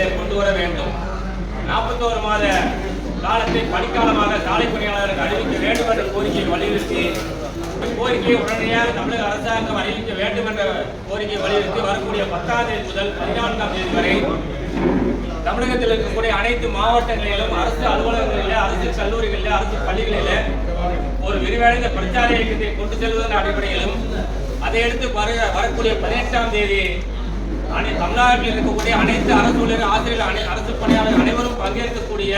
அடிப்படையிலே கொண்டு வர வேண்டும். நாற்பத்தோரு மாத காலத்தை பணிக்காலமாக சாலை பணியாளர்கள் அறிவிக்க வேண்டும் என்ற கோரிக்கையை வலியுறுத்தி கோரிக்கையை உடனடியாக தமிழக அரசாங்கம் அறிவிக்க வேண்டும் என்ற கோரிக்கையை வலியுறுத்தி வரக்கூடிய பத்தாம் தேதி முதல் பதினான்காம் தேதி வரை தமிழகத்தில் இருக்கக்கூடிய அனைத்து மாவட்டங்களிலும் அரசு அலுவலகங்களில் அரசு கல்லூரிகளில் அரசு பள்ளிகளில் ஒரு விரிவடைந்த பிரச்சார இயக்கத்தை கொண்டு செல்வதன் அடிப்படையிலும் அதையடுத்து வர வரக்கூடிய பதினெட்டாம் தேதி தமிழ்நாட்டில் இருக்கக்கூடிய அனைத்து அரசு ஊழியர் ஆசிரியர் அனை அரசு பணியாளர் அனைவரும் பங்கேற்கக்கூடிய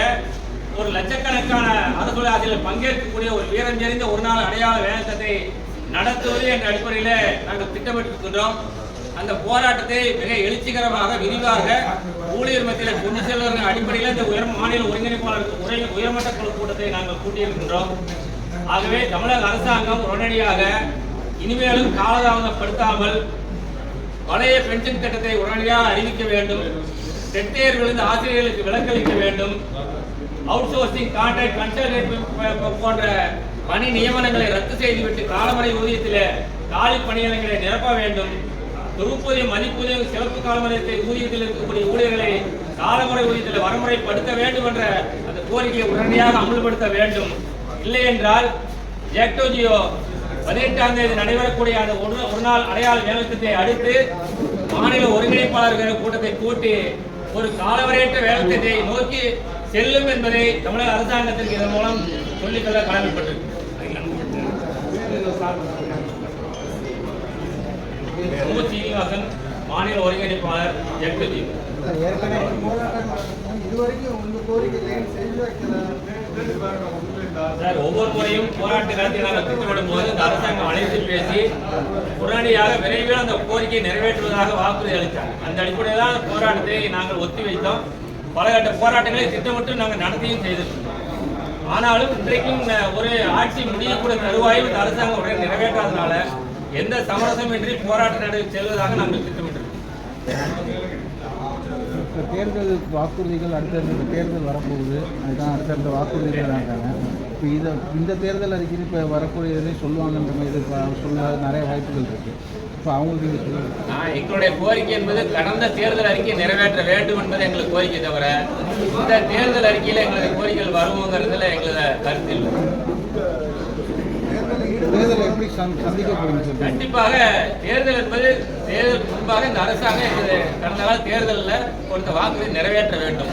ஒரு லட்சக்கணக்கான அரசு ஊழியர் பங்கேற்கக்கூடிய ஒரு வீரம் தெரிந்த ஒரு நாள் அடையாள வேலைத்தத்தை நடத்துவது என்ற அடிப்படையில் நாங்கள் திட்டமிட்டிருக்கின்றோம். அந்த போராட்டத்தை மிக எழுச்சிகரமாக விரிவாக ஊழியர் மத்தியில் கொண்டு செல்வதன் அடிப்படையில் இந்த உயர் மாநில ஒருங்கிணைப்பாளருக்கு உரை உயர்மட்ட குழு கூட்டத்தை நாங்கள் கூட்டியிருக்கின்றோம். ஆகவே தமிழக அரசாங்கம் உடனடியாக இனிமேலும் காலதாமதப்படுத்தாமல் பழைய பென்ஷன் திட்டத்தை உடனடியாக அறிவிக்க வேண்டும். செட்டையர்களிருந்து ஆசிரியர்களுக்கு விலக்களிக்க வேண்டும். அவுட் சோர்சிங் கான்ட்ராக்ட் கன்சல்டன்ட் போன்ற பணி நியமனங்களை ரத்து செய்துவிட்டு காலமுறை ஊதியத்தில் காலி பணியிடங்களை நிரப்ப வேண்டும். தொகுப்பூதியம் மதிப்பூதியம் சிறப்பு காலமுறையத்தை ஊதியத்தில் இருக்கக்கூடிய ஊழியர்களை காலமுறை ஊதியத்தில் வரமுறைப்படுத்த வேண்டும் என்ற அந்த கோரிக்கையை உடனடியாக அமல்படுத்த வேண்டும். இல்லை என்றால் ஜெக்டோஜியோ பதினெட்டாம் தேதி நடைபெறக்கூடிய அந்த ஒரு ஒரு நாள் அடையாள வேலைத்திட்டத்தை அடுத்து மாநில ஒருங்கிணைப்பாளர்கள் கூட்டத்தை கூட்டி ஒரு காலவரையற்ற வேலைத்திட்டத்தை நோக்கி செல்லும் என்பதை தமிழக அரசாங்கத்திற்கு இதன் மூலம் சொல்லிக்கொள்ள கடமைப்பட்டிருக்கு. சீனிவாசன் மாநில ஒருங்கிணைப்பாளர் ஜெக்டோஜி ஏற்கனவே இதுவரைக்கும் உங்க கோரிக்கை சார் ஒவ்வொரு முறையும் போராட்ட காலத்தில் நாங்கள் திட்டமிடும் போது இந்த அரசாங்கம் அழைத்து பேசி உடனடியாக விரைவில் அந்த கோரிக்கையை நிறைவேற்றுவதாக வாக்குறுதி அளித்தார் அந்த அடிப்படையில் தான் போராட்டத்தை நாங்கள் ஒத்தி வைத்தோம் பலகட்ட போராட்டங்களை திட்டமிட்டு நாங்கள் நடத்தியும் செய்திருக்கோம் ஆனாலும் இன்றைக்கும் ஒரு ஆட்சி முடியக்கூடிய தருவாயும் இந்த அரசாங்கம் உடனே நிறைவேற்றாதனால எந்த சமரசமின்றி போராட்ட நடை செல்வதாக நாங்கள் திட்டமிட்டிருக்கோம். இப்போ தேர்தல் வாக்குறுதிகள் அடுத்தடுத்த தேர்தல் வரப்போகுது. அதுதான் அடுத்தடுத்த வாக்குறுதிகள் இருக்காங்க இப்போ இதை இந்த தேர்தல் அறிக்கையில் இப்போ வரக்கூடியதே சொல்லுவாங்கன்ற மாதிரி இப்போ சொல்ல நிறைய வாய்ப்புகள் இருக்குது இப்போ அவங்களுக்கு நான் எங்களுடைய கோரிக்கை என்பது கடந்த தேர்தல் அறிக்கை நிறைவேற்ற வேண்டும் என்பது எங்களுக்கு கோரிக்கை தவிர இந்த தேர்தல் அறிக்கையில் எங்களுடைய கோரிக்கைகள் வருவோங்கிறதுல எங்களோட கருத்து இல்லை. கண்டிப்பாக தேர்தல் என்பது தேர்தல் முன்பாக இந்த அரசாங்கம் கடந்த கால தேர்தலில் கொடுத்த வாக்குறுதி நிறைவேற்ற வேண்டும்.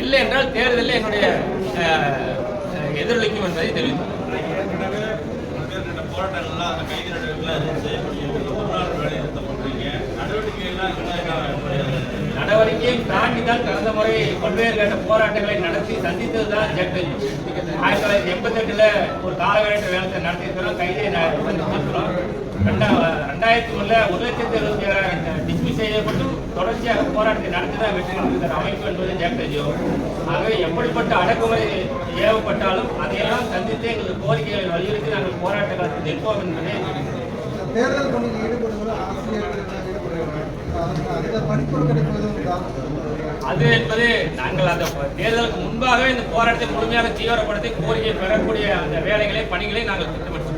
இல்லை என்றால் தேர்தலில் என்னுடைய எதிரொலிக்கும் என்பதை தெரிவித்தோம் போராட்டங்கள்லாம் அந்த கைது நடவடிக்கைகள் செய்யப்படுகிறது ஒரு நாள் வேலை நிறுத்தம் பண்றீங்க நடவடிக்கைகள்லாம் எல்லாத்தையும் தாண்டி தான் கடந்த முறை பல்வேறு கட்ட போராட்டங்களை நடத்தி சந்தித்தது தான் ஜெக்டஜ் ஆயிரத்தி தொள்ளாயிரத்தி எண்பத்தெட்டுல ஒரு காலவரையற்ற வேலை நடத்தியிருக்கிறோம் கைதே ந- சந்திச்சிருக்கிறோம் ரெண்டாயிரத்தி ஒண்ணுல ஒரு லட்சத்தி எழுபத்தி ஏழாயிரம் டிஸ்மிஸ் செய்யப்பட்டும் தொடர்ச்சியாக போராட்டத்தை நடத்தி தான் வெற்றி பெற்றிருக்கிற அமைப்பு என்பது ஜெக்டஜோ ஆகவே எப்படிப்பட்ட அடக்குமுறை ஏவப்பட்டாலும் அதையெல்லாம் சந்தித்து எங்களுக்கு கோரிக்கைகளை வலியுறுத்தி நாங்கள் போராட்ட காலத்தில் நிற்போம் என்பதை. தேர்தல் பணியில் ஈடுபடுவது ஆசிரியர்கள் அது என்பது நாங்கள் அந்த தேர்தலுக்கு முன்பாகவே இந்த போராட்டத்தை முழுமையாக தீவிரப்படுத்தி கோரிக்கை பெறக்கூடிய அந்த வேலைகளை பணிகளை நாங்கள் திட்டமிட்டிருக்கோம்.